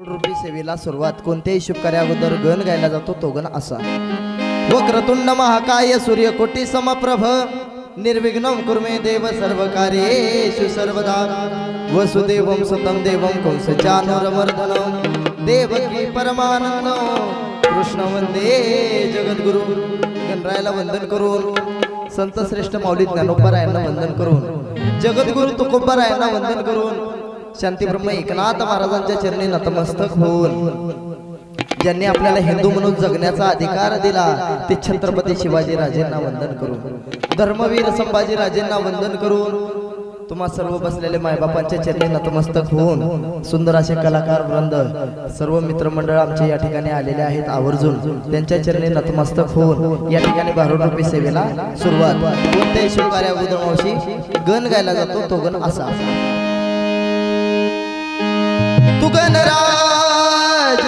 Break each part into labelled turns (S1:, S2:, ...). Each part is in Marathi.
S1: रूपी सेवेला सुरुवात. कोणत्याही शुभकार्या अगोदर गण गायला जातो तो गण असा. वक्रतुंड महाकाय सूर्यकोटी समप्रभ. निर्विघ्न कुर्मे देव सर्व कार्येषु सर्वदा. वसुदेवं देव कंस कंसचानुरमर्दनं देवकी परमानंद. कृष्ण वंदे जगद्गुरु. गणरायाला वंदन करून संत श्रेष्ठ माऊली ज्ञानोपरायांना वंदन करून जगद्गुरु तुकोबरायांना वंदन करून शांतीब्रह्म एकनाथ महाराजांच्या चरणी नतमस्तक होऊन ज्यांनी आपल्याला हिंदू म्हणून जगण्याचा अधिकार दिला ते छत्रपती शिवाजी राजेंना वंदन करून धर्मवीर संभाजी राजेंना वंदन करून तुम्हा सर्व बसलेले मायबापांच्या चरणी नतमस्तक होऊन सुंदर असे कलाकार वृंद सर्व मित्रमंडळ आमचे या ठिकाणी आलेले आहेत आवर्जून त्यांच्या चरणी नतमस्तक होऊन या ठिकाणी भारूड सेवेला सुरुवात. कोणत्याही शिवकार्या अगोदर गण गायला जातो तो गण असा. तुगनराज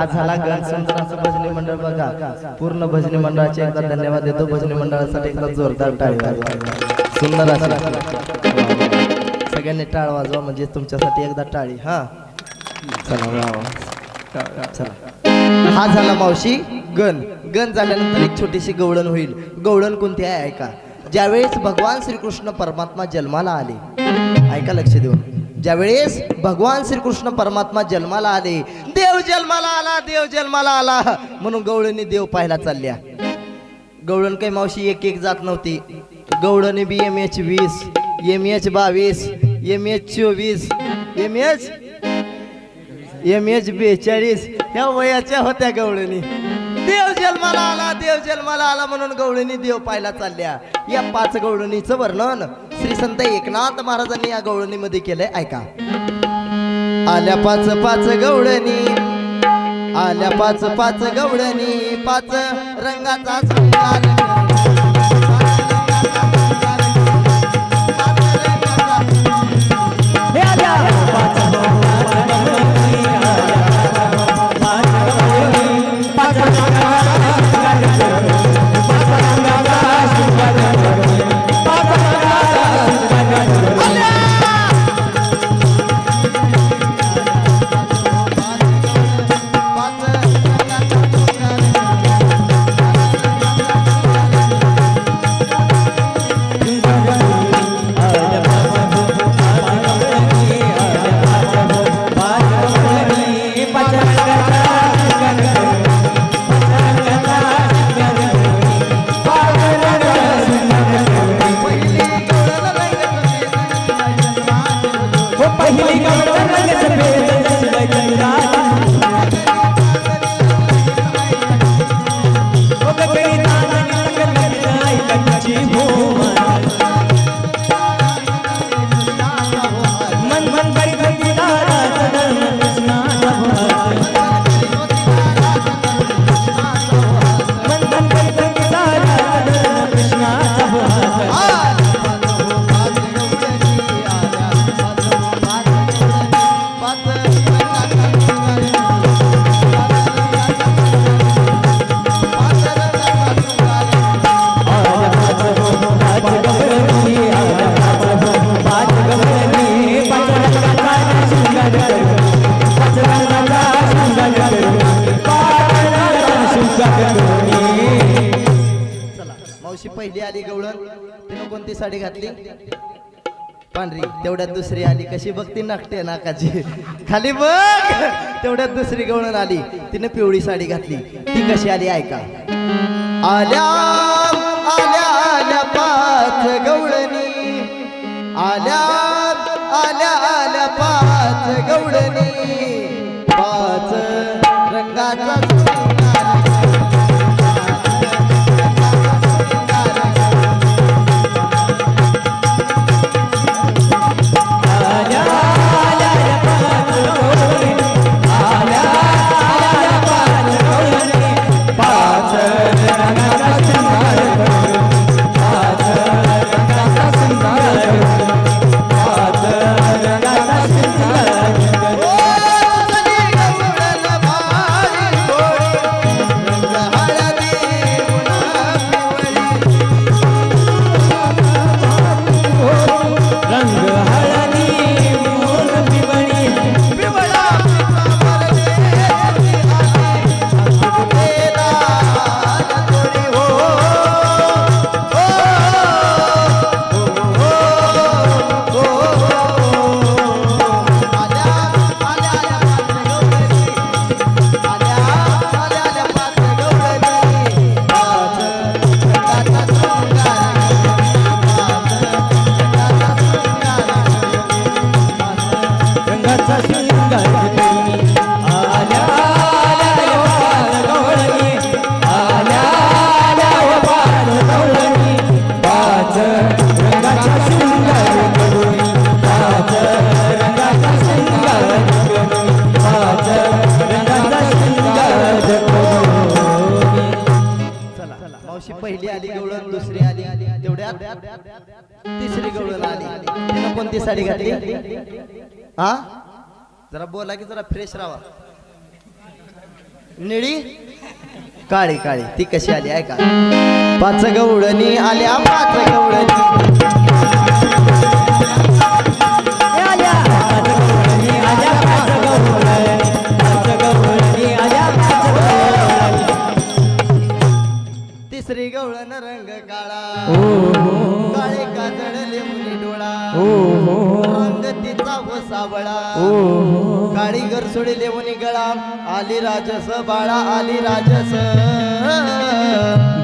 S1: हा झाला गण भजनी मंडळ बघा. पूर्ण भजनी मंडळाचे एकदा धन्यवाद देतो. भजनी मंडळासाठी एकदा जोरदार टाळ सुंदर असं सगळ्यांनी टाळ वाजवा म्हणजे तुमच्यासाठी एकदा टाळी. हा. चला. चला. हा झाला मावशी गण. गण झाल्यानंतर एक छोटीशी गवळण होईल. गवळण कोणती आहे? ऐका. ज्यावेळेस भगवान श्रीकृष्ण परमात्मा जन्माला आले. ऐका लक्ष देऊन. ज्यावेळेस भगवान श्रीकृष्ण परमात्मा जन्माला आले देव जन्माला आला देव जन्माला आला म्हणून गवळणी देव पाहायला चालल्या. गवळण काही मावशी एक एक जात नव्हती. गवळणी बी एम एच वीस एम एच बावीस एम एच चोवीस एम एच एम एच बेचाळीस ह्या वयाच्या होत्या गवळणी. देव जन्माला आला देव जन्माला आला म्हणून गवळणी देव पाहायला चालल्या. या पाच गवळणीचं वर्णन श्री संत एकनाथ महाराजांनी या गवळणीमध्ये केलंय. ऐका. आल्या पाच पाच गवळणी. आल्या पाच पाच गवळणी. पाच रंगाचा पहिली आली गवळण तिनं कोणती साडी घातली. पांढरी तेवढ्यात दुसरी आली. कशी बघती नाकटे नाकाची. खाली बघ. तेवढ्यात दुसरी गवळण आली. तिनं पिवळी साडी घातली. ती कशी आली ऐका. आल्या आल्या आल्या पाच गवळणी. आल्या आल्या साडी घातली? हा? जरा बोला की जरा फ्रेश राहा. निळी? काळी काळी. ती कशी आली? आहे का पाच गवळणी आल्या पाच गवळणी. तिसरी गवळण रंग काळा. व सावळा. काळी घर सोडी लेवणी गळा. आली राजस बाळा आली राजस.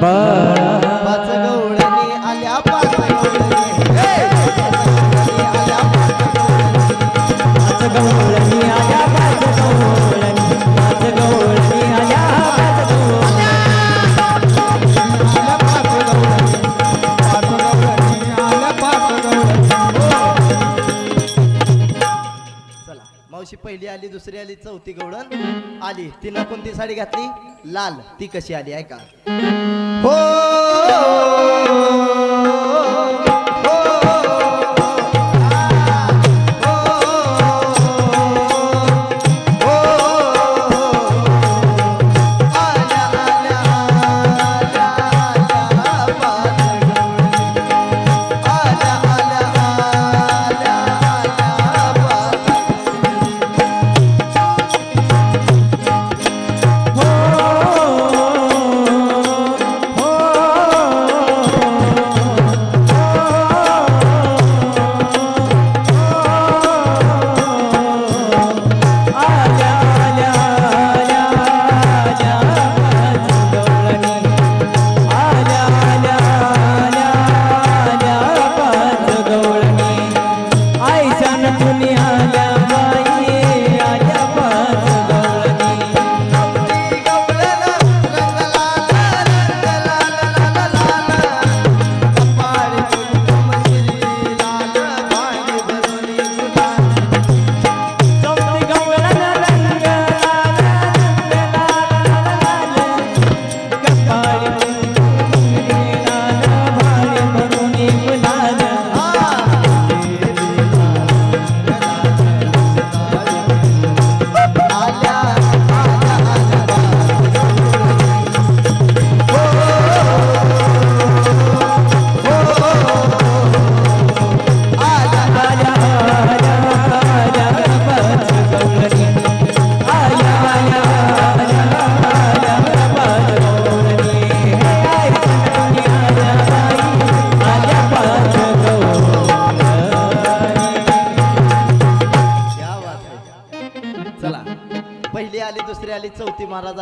S2: बाळा.
S1: पाच गवळणी आल्या पाच गवळणी. मावशी पहिली आली दुसरी आली चौथी गवळण आली. तिनं कोणती साडी घातली? लाल. ती कशी आली ऐका. हो हो,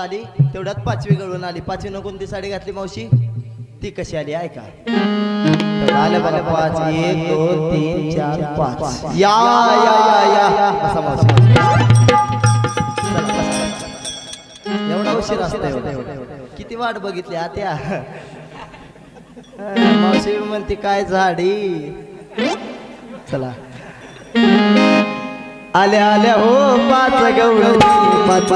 S1: आली तेवढ्यात पाचवी गळून आली. पाचवीनं कोणती साडी घातली मावशी? ती कशी आली ऐका. तर आल्या पाच एक दोन तीन चार पाच. या या या या. बसा मावशी. एवढा उशीर असतो किती वाट बघितली आत्या. मावशी म्हणते काय झाडी? चला. आल्या आल्या हो पाच गवळणी पाच.